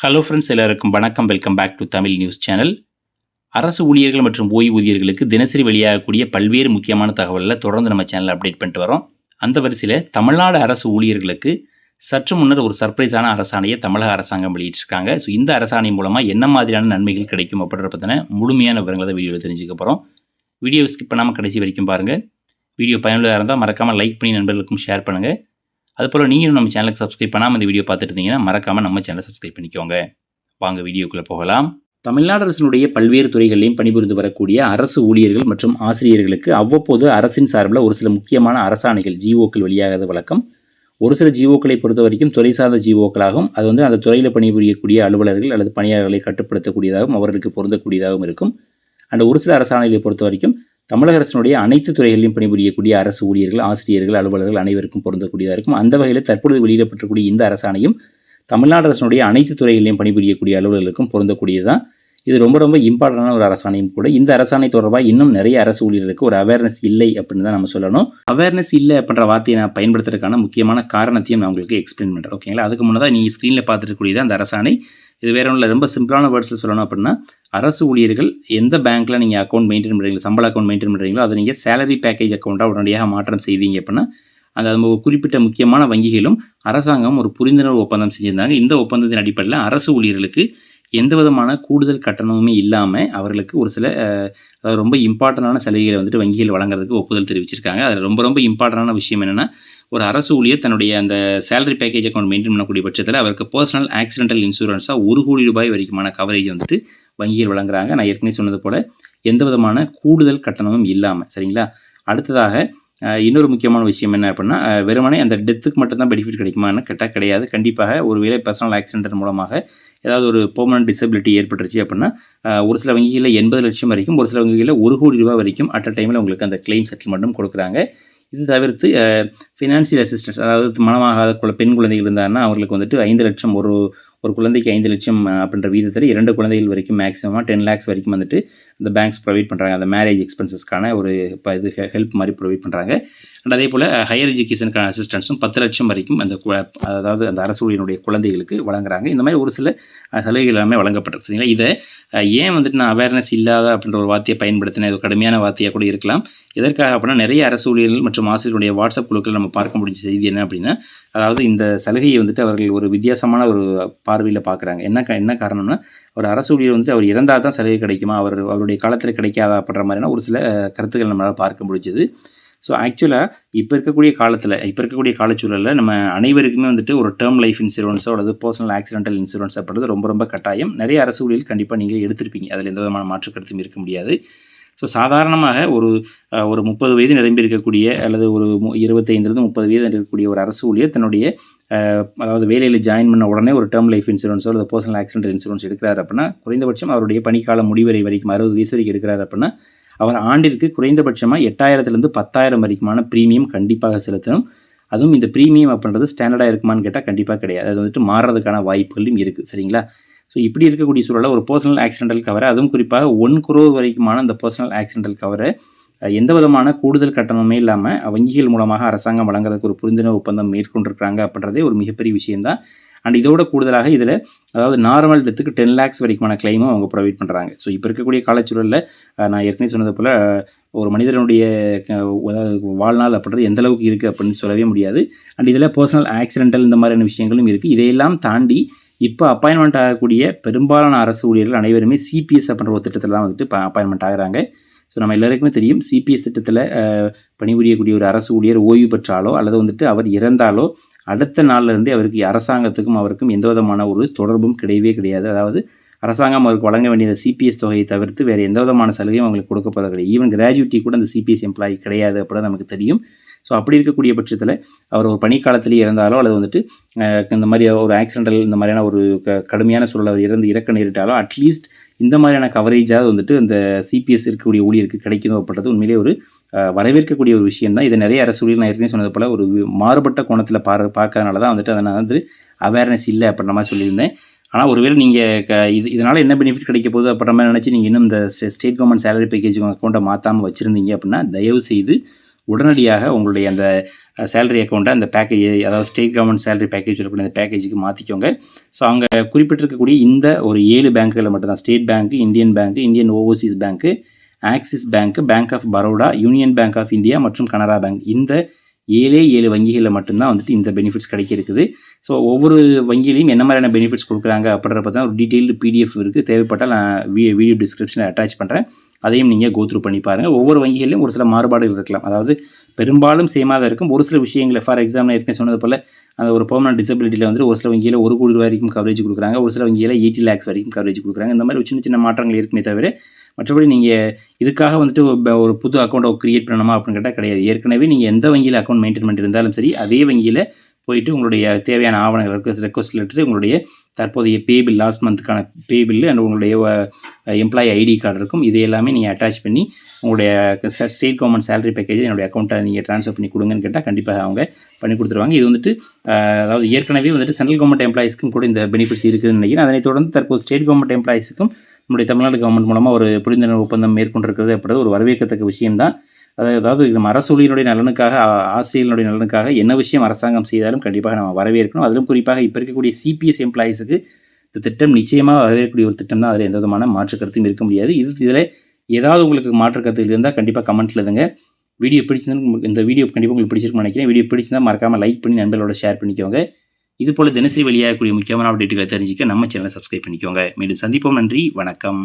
Hello friends எல்லாருக்கும் வணக்கம். Welcome back to Tamil news channel அரசு ஊழியர்கள் மற்றும் ஓய்வூதியர்களுக்கு தினசரி வெளியாகக்கூடிய பல்வேறு முக்கியமான தகவலில் தொடர்ந்து நம்ம சேனலில் அப்டேட் பண்ணிட்டு வரோம். அந்த வரிசையில் தமிழ்நாடு அரசு ஊழியர்களுக்கு சற்று முன்னர் ஒரு சர்ப்ரைஸான அரசாணையை தமிழக அரசாங்கம் வெளியிட்டிருக்காங்க. ஸோ இந்த அரசாணை மூலமாக என்ன மாதிரியான நன்மைகள் கிடைக்கும் அப்படின்ற பற்றின முழுமையான விவரங்களை தான் வீடியோவில் தெரிஞ்சுக்க போகிறோம் வீடியோ ஸ்கிப் பண்ணாமல் கடைசி வரைக்கும் பாருங்கள் வீடியோ பயனுள்ளதாக இருந்தால் மறக்காமல் லைக் பண்ணி நண்பர்களுக்கும் ஷேர் பண்ணுங்கள் அதுபோல் நீங்களும் நம்ம சேனலுக்கு சப்ஸ்கிரைப் பண்ணாமல் இந்த வீடியோ பார்த்துட்டு இருந்தீங்கன்னா மறக்காமல் நம்ம சேனலை சப்ஸ்கிரைப் பண்ணிக்கோங்க. வாங்க வீடியோக்குள்ளே போகலாம். தமிழ்நாடு அரசினுடைய பல்வேறு துறைகளிலும் பணிபுரிந்து வரக்கூடிய அரசு ஊழியர்கள் மற்றும் ஆசிரியர்களுக்கு அவ்வப்போது அரசின் சார்பில் ஒரு சில முக்கியமான அரசாணைகள் ஜிஓக்கள் வெளியாகாத வழக்கம். ஒரு சில ஜிஓக்களை பொறுத்த வரைக்கும் துறை சார்ந்த ஜிஓக்களாகவும் அது வந்து அந்த துறையில் பணிபுரியக்கூடிய அலுவலர்கள் அல்லது பணியாளர்களை கட்டுப்படுத்தக்கூடியதாகவும் அவர்களுக்கு பொருந்தக்கூடியதாகவும் இருக்கும். அண்ட் ஒரு சில அரசாணைகளை பொறுத்த வரைக்கும் தமிழக அரசினுடைய அனைத்து துறைகளிலும் பணிபுரியக்கூடிய அரசு ஊழியர்கள் ஆசிரியர்கள் அலுவலர்கள் அனைவருக்கும் பொருந்தக்கூடியதாக இருக்கும். அந்த வகையில் தற்பொழுது வெளியிடப்பட்டிருக்கூடிய இந்த அரசாணையும் தமிழ்நாடு அரசினுடைய அனைத்து துறைகளிலும் பணிபுரியக்கூடிய அலுவலர்களுக்கும் பொருந்தக்கூடியதான் இது ரொம்ப ரொம்ப இம்பார்ட்டண்டான ஒரு அரசாணையும் கூட. இந்த அரசாணை தொடர்பாக இன்னும் நிறைய அரசு ஊழியர்களுக்கு ஒரு அவேர்னஸ் இல்லை அப்படின்னு தான் நம்ம சொல்லணும். அவேர்னஸ் இல்லை அப்படின்ற வார்த்தையை நான் பயன்படுத்துறதுக்கான முக்கியமான காரணத்தையும் நான் உங்களுக்கு எக்ஸ்பிளைன் பண்ணுறேன் ஓகேங்களா அதுக்கு முன்னதாக நீ ஸ்க்ரீனில் பார்த்துருக்கூடியது அந்த அரசாணை. இது வேற ஒன்றில் ரொம்ப சிம்பிளான வேர்ட்ஸில் சொல்லணும் அப்படின்னா அரசு ஊழியர்கள் எந்த பேங்க்கில் நீங்கள் அக்கௌண்ட் மெயின்டைன் பண்ணுறீங்களோ சம்பள அக்கௌண்ட் மெயின்டைன் பண்ணுறீங்களோ அதை நீங்கள் சேலரி பேக்கேஜ் அக்கௌண்ட்டாக உடனடியாக மாற்றம் செய்வீங்க அப்படின்னா அந்த ஒரு குறிப்பிட்ட முக்கியமான வங்கிகளும் அரசாங்கம் ஒரு புரிந்துணர்வு ஒப்பந்தம் செஞ்சுருந்தாங்க. இந்த ஒப்பந்தத்தின் அடிப்படையில் அரசு ஊழியர்களுக்கு எந்த விதமான கூடுதல் கட்டணமுமே இல்லாமல் அவர்களுக்கு ஒரு சில அதாவது ரொம்ப இம்பார்ட்டண்டான சலுகைகளை வந்துட்டு வங்கிகள் வழங்குறதுக்கு ஒப்புதல் தெரிவிச்சிருக்காங்க. அதில் ரொம்ப ரொம்ப இம்பார்ட்டண்டான விஷயம் என்னென்னா ஒரு அரசு ஊழியர் தன்னுடைய அந்த சேலரி பேக்கேஜ் அக்கௌண்ட் மெயின்டைன் பண்ணக்கூடிய பட்சத்தில் அவருக்கு பர்சனல் ஆக்சிடென்டல் இன்சூரன்ஸாக ஒரு கோடி ரூபாய் வரைக்குமான கவரேஜ் வந்துட்டு வங்கிகள் வழங்குறாங்க. நான் ஏற்கனவே சொன்னது போல் எந்த விதமான கூடுதல் கட்டணமும் இல்லாமல் சரிங்களா? அடுத்ததாக இன்னொரு முக்கியமான விஷயம் என்ன அப்படின்னா வெறுமனே அந்த டெத்துக்கு மட்டும்தான் பெனிஃபிட் கிடைக்குமான்னு கேட்டால் கிடையாது. கண்டிப்பாக ஒரு வேலை பர்சனல் ஆக்சிடென்ட் மூலமாக ஏதாவது ஒரு பெர்மனன்ட் டிசபிலிட்டி ஏற்பட்டுருச்சு அப்படின்னா ஒரு சில வங்கிகளில் எண்பது லட்சம் வரைக்கும் ஒரு சில வங்கிகளில் ஒரு கோடி ரூபாய் வரைக்கும் அட் அ டைமில் உங்களுக்கு அந்த கிளைம் செட்டில்மெண்ட்டும் கொடுக்குறாங்க. இது தவிர்த்து ஃபினான்சியல் அசிஸ்டன்ஸ் அதாவது மனமாகாத குழ பெண் குழந்தைகள் இருந்தாருன்னா அவங்களுக்கு வந்துட்டு ஐந்து லட்சம் ஒரு ஒரு குழந்தைக்கு ஐந்து லட்சம் அப்படின்ற வீதத்தில் இரண்டு குழந்தைகள் வரைக்கும் மேக்ஸிமமாக டென் லேக்ஸ் வரைக்கும் வந்துட்டு இந்த பேங்க்ஸ் ப்ரொவைட் பண்ணுறாங்க அந்த மேரேஜ் எக்ஸ்பென்சஸ்க்கான ஒரு இப்போ இது ஹெல்ப் மாதிரி ப்ரொவைட் பண்ணுறாங்க அண்ட் அதே போல் ஹையர் எஜுகேஷனுக்கான அசிஸ்டன்ஸும் பத்து லட்சம் வரைக்கும் அந்த கு- அதாவது அந்த அரசு ஊழியனுடைய குழந்தைகளுக்கு வழங்குறாங்க. இந்த மாதிரி ஒரு சில சலுகைகள் எல்லாமே வழங்கப்பட்டிருக்கு. சரிங்களா? இதை ஏன் வந்துட்டு நான் அவேர்னஸ் இல்லாத அப்படின்ற ஒரு வார்த்தையை பயன்படுத்தினேன்? இது கடுமையான வார்த்தையாக கூட இருக்கலாம். எதற்காக அப்படின்னா நிறைய அரசு ஊழியர்கள் மற்றும் ஆசிரியர்களுடைய வாட்ஸ்அப் குழுக்கள் நம்ம பார்க்க முடிஞ்ச செய்தி என்ன அப்படின்னா அதாவது இந்த சலுகையை வந்துட்டு அவர்கள் ஒரு வித்தியாசமான ஒரு பார்வையில் பார்க்குறாங்க என்ன என்ன காரணம்னா ஒரு அரசு ஊழியர் வந்து அவர் இறந்தால் தான் சலுகை கிடைக்குமா? அவர் அவருடைய காலத்தில் கிடைக்காதா? அப்படின்ற மாதிரினா ஒரு சில கருத்துக்கள் நம்மளால் பார்க்க முடிஞ்சது. ஸோ ஆக்சுவலாக இப்போ இருக்கக்கூடிய காலத்தில் இப்போ இருக்கக்கூடிய காலச்சூழலில் நம்ம அனைவருக்குமே வந்துட்டு ஒரு டேர்ம் லைஃப் இன்சூரன்ஸோ அல்லது பர்சனல் ஆக்சிடென்டல் இன்சூரன்ஸ் அப்படின்றது ரொம்ப ரொம்ப கட்டாயம். நிறைய அரசு ஊழியர்கள் கண்டிப்பாக நீங்கள் எடுத்திருப்பீங்க. அதில் எந்த விதமான மாற்று கருத்தும் இருக்க முடியாது. ஸோ சாதாரணமாக ஒரு ஒரு முப்பது வயது நிரம்பியிருக்கக்கூடிய அல்லது ஒரு மு- இருபத்தைந்துலேருந்து முப்பது வயது இருக்கக்கூடிய ஒரு அரசு ஊழியர் தன்னுடைய அதாவது வேலையில் ஜாயின் பண்ண உடனே ஒரு டேர்ம் லைஃப் இன்சூரன்ஸோ அல்லது பர்சனல் ஆக்சிடென்ட் இன்சூரன்ஸ் எடுக்கிறார் அப்படின்னா குறைந்தபட்சம் அவருடைய பணிக்கால முடிவரை வரைக்கும் அறுபது வயசு வரைக்கும் எடுக்கிறார் அப்படின்னா அவர் ஆண்டிற்கு குறைந்தபட்சமாக எட்டாயிரத்துலேருந்து பத்தாயிரம் வரைக்குமான ப்ரீமியம் கண்டிப்பாக செலுத்தணும். அதுவும் இந்த ப்ரீமியம் அப்படின்றது ஸ்டாண்டர்டாக இருக்குமான்னு கேட்டால் கண்டிப்பாக கிடையாது. அது வந்துட்டு மாறுறதுக்கான வாய்ப்புகளும் இருக்குது சரிங்களா? ஸோ இப்படி இருக்கக்கூடிய சூழலில் ஒரு பர்சனல் ஆக்சிடென்டல் கவரை அதுவும் குறிப்பாக ஒன் குரோர் வரைக்குமான அந்த பர்சனல் ஆக்சிடென்டல் கவரை எந்த விதமான கூடுதல் கட்டணமே இல்லாமல் வங்கிகள் மூலமாக அரசாங்கம் வழங்குறதுக்கு ஒரு புரிந்துணர்வு ஒப்பந்தம் மேற்கொண்டிருக்கிறாங்க அப்படின்றதே ஒரு மிகப்பெரிய விஷயம்தான் அண்ட் இதோட கூடுதலாக இதில் அதாவது நார்மல் டெத்துக்கு டென் லேக்ஸ் வரைக்குமான கிளைமும் அவங்க ப்ரொவைட் பண்ணுறாங்க ஸோ இப்போ இருக்கக்கூடிய காலச்சூழலில் நான் ஏற்கனவே சொன்னது போல் ஒரு மனிதனுடைய க- அதாவது வாழ்நாள் அப்படின்றது எந்த அளவுக்கு இருக்குது அப்படின்னு சொல்லவே முடியாது. அண்ட் இதில் பர்சனல் ஆக்சிடென்டல் இந்த மாதிரியான விஷயங்களும் இருக்குது இதையெல்லாம் தாண்டி இப்போ அப்பாயின்மெண்ட் ஆகக்கூடிய பெரும்பாலான அரசு ஊழியர்கள் அனைவருமே சிபிஎஸ் அப்படின்ற ஒரு திட்டத்தில் தான் வந்துட்டு அப்பாயின்மெண்ட் ஆகுறாங்க. ஸோ நம்ம எல்லாருக்குமே தெரியும் சிபிஎஸ் திட்டத்தில் பணிபுரியக்கூடிய ஒரு அரசு ஊழியர் ஓய்வு பெற்றாலோ அல்லது வந்துட்டு அவர் இறந்தாலோ அடுத்த நாள்ல இருந்தே அவருக்கு அரசாங்கத்துக்கும் அவருக்கும் எந்த விதமான ஒரு தொடர்பும் கிடையவே கிடையாது. அதாவது அரசாங்கம் அவருக்கு வழங்க வேண்டிய சிபிஎஸ் தொகையை தவிர்த்து வேறு எந்த விதமான சலுகையும் அவங்களுக்கு கொடுக்கப்போறது கிடையாது. ஈவன் கிராஜுவிட்டி கூட அந்த சிபிஎஸ் எம்ப்ளாயி கிடையாது அப்படின்னு நமக்கு தெரியும். ஸோ அப்படி இருக்கக்கூடிய பட்சத்தில் அவர் ஒரு பணிக்காலத்திலேயே இறந்தாலோ அல்லது வந்துட்டு இந்த மாதிரி ஒரு ஆக்சிடென்டல் இந்த மாதிரியான ஒரு க கடுமையான சூழல் அவர் இறந்து இறக்க நேரிட்டாலோ அட்லீஸ்ட் இந்த மாதிரியான கவரேஜாவது வந்துட்டு இந்த சிபிஎஸ் இருக்கக்கூடிய ஊழியருக்கு கிடைக்கணும் அப்படின்றது உண்மையிலே ஒரு வரவேற்கக்கூடிய ஒரு விஷயம் தான் இதை நிறைய அரசு ஊழியர் நான் ஏற்கனவே சொன்னது போல் ஒரு மாறுபட்ட கோணத்தில் பாரு பார்க்கறதுனால தான் வந்துட்டு அதை நான் வந்து அவேர்னஸ் இல்லை அப்படின்ற மாதிரி சொல்லியிருந்தேன். ஆனால் ஒருவேளை நீங்கள் க இது இதனால் என்ன பெனிஃபிட் கிடைக்க போகுது அப்படின்ற மாதிரி நினச்சி நீங்கள் இன்னும் இந்த ஸ்டேட் கவர்மெண்ட் சேலரி பேக்கேஜ் உங்கள் அக்கௌண்ட்டை மாற்றாமல் வச்சுருந்தீங்க அப்படின்னா தயவு செய்து உடனடியாக உங்களுடைய அந்த சேலரி அக்கௌண்ட்டை அந்த பேக்கேஜ் அதாவது ஸ்டேட் கவர்மெண்ட் சேலரி பேக்கேஜ் இருக்கக்கூடிய அந்த பேக்கேஜுக்கு மாற்றிக்கோங்க ஸோ அங்கே குறிப்பிட்டிருக்கக்கூடிய இந்த ஒரு ஏழு பேங்க்குகளை மட்டும்தான் State Bank Indian Bank Indian Overseas bank Axis Bank Bank of Baroda Union Bank of India மற்றும் கனரா பேங்க் இந்த ஏழே ஏழு வங்கிகளில் மட்டும்தான் வந்துட்டு இந்த பெனிஃபிட்ஸ் கிடைக்க இருக்குது ஸோ ஒவ்வொரு வங்கியிலையும் என்ன மாதிரியான பெனிஃபிட்ஸ் கொடுக்குறாங்க அப்படின்ற தான் ஒரு டீட்டெயில்டு பிடிஎஃப் இருக்குது தேவைப்பட்டால் நான் வீ- வீடியோ டிஸ்கிரிப்ஷனில் அட்டாச் பண்ணுறேன் அதையும் நீங்கள் கோத்ரூ பண்ணி பாருங்கள் ஒவ்வொரு வங்கிகளிலும் ஒரு சில மாறுபாடுகள் இருக்கலாம். அதாவது பெரும்பாலும் சேமாக தான் இருக்கும். ஒரு சில விஷயங்களை ஃபார் எக்ஸாம்பிள் ஏற்கனவே சொன்னது போல் அந்த ஒரு பெர்மனன்ட் டிசபிலிட்டியில் வந்து ஒரு சில வங்கியில் ஒரு கோடி ரூபாய் வரைக்கும் கவரேஜ் கொடுக்குறாங்க. ஒரு சில வங்கியில் எயிட்டி லேக்ஸ் வரைக்கும் கவரேஜ் கொடுக்குறாங்க. இந்த மாதிரி சின்ன சின்ன மாற்றங்கள் இருக்குமே தவிர மற்றபடி நீங்கள் இதுக்காக வந்துட்டு ஒரு- ஒரு புது அக்கௌண்ட்டை கிரியேட் பண்ணணுமா அப்படின்னு கேட்டால் கிடையாது. ஏற்கனவே நீங்கள் எந்த வங்கியில் அக்கௌண்ட் மெயின்டைன் இருந்தாலும் சரி அதே வங்கியில் போயிட்டு உங்களுடைய தேவையான ஆவணங்கள் ரெக்வஸ்ட் ரெக்வஸ்ட் லெட்டர் உங்களுடைய தற்போதைய பே பில் லாஸ்ட் மந்த்துக்கான பே பில்லு அண்ட் உங்களுடைய எம்ப்ளாயி ஐடி கார்டு இருக்கும். இது எல்லாமே நீங்கள் அட்டாச் பண்ணி உங்களுடைய ஸ்டேட் கவர்மெண்ட் சேலரி பேக்கேஜ் என்னுடைய அக்கௌண்ட்டை நீங்கள் ட்ரான்ஸ்ஃபர் பண்ணி கொடுங்கன்னு கேட்டால் கண்டிப்பாக அவங்க பண்ணி கொடுத்துருவாங்க. இது வந்துட்டு அதாவது ஏற்கனவே வந்துட்டு சென்ட்ரல் கவர்மெண்ட் எம்ப்ளாயிஸ்க்கும் கூட இந்த பெனிஃபிட்ஸ் இருக்குதுன்னு நினைக்கிறேன். அதனைத் தொடர்ந்து தற்போது ஸ்டேட் கவர்மெண்ட் எம்ப்ளாயிஸுக்கும் நம்முடைய தமிழ்நாடு கவர்மெண்ட் மூலமாக ஒரு புரிந்துணர்வு ஒப்பந்தம் மேற்கொண்டிருக்கிறது அப்படின்றது ஒரு வரவேற்கத்தக்க விஷயம்தான். அதாவது அதாவது நம்ம அரசு நலனுக்காக ஆசிரியர்களுடைய நலனுக்காக என்ன விஷயம் அரசாங்கம் செய்தாலும் கண்டிப்பாக நம்ம வரவேற்கணும். அதிலும் குறிப்பாக இப்போ இருக்கக்கூடிய சிபிஎஸ் எம்ப்ளாயீஸுக்கு இந்த திட்டம் நிச்சயமாக வரவேற்கக்கூடிய ஒரு திட்டம் தான் அதில் எந்த விதமான மாற்று கருத்தும் இருக்க முடியாது. இது இதில் ஏதாவது உங்களுக்கு மாற்று கருத்துகள் இருந்தால் கண்டிப்பாக கமெண்ட்டில் இதுங்க வீடியோ பிடிச்சிருந்தா இந்த வீடியோ கண்டிப்பாக உங்களுக்கு பிடிச்சிருக்குன்னு நினைக்கிறேன். வீடியோ பிடிச்சிருந்தா மறக்காமல் லைக் பண்ணி நண்பர்களோட ஷேர் பண்ணிக்கோங்க. இது போல் தினசரி வெளியாகக்கூடிய முக்கியமான அப்டேட்டுகளை தெரிஞ்சுக்க நம்ம சேனலை சப்ஸ்கிரைப் பண்ணிக்கோங்க. மீண்டும் சந்திப்போம். நன்றி. வணக்கம்.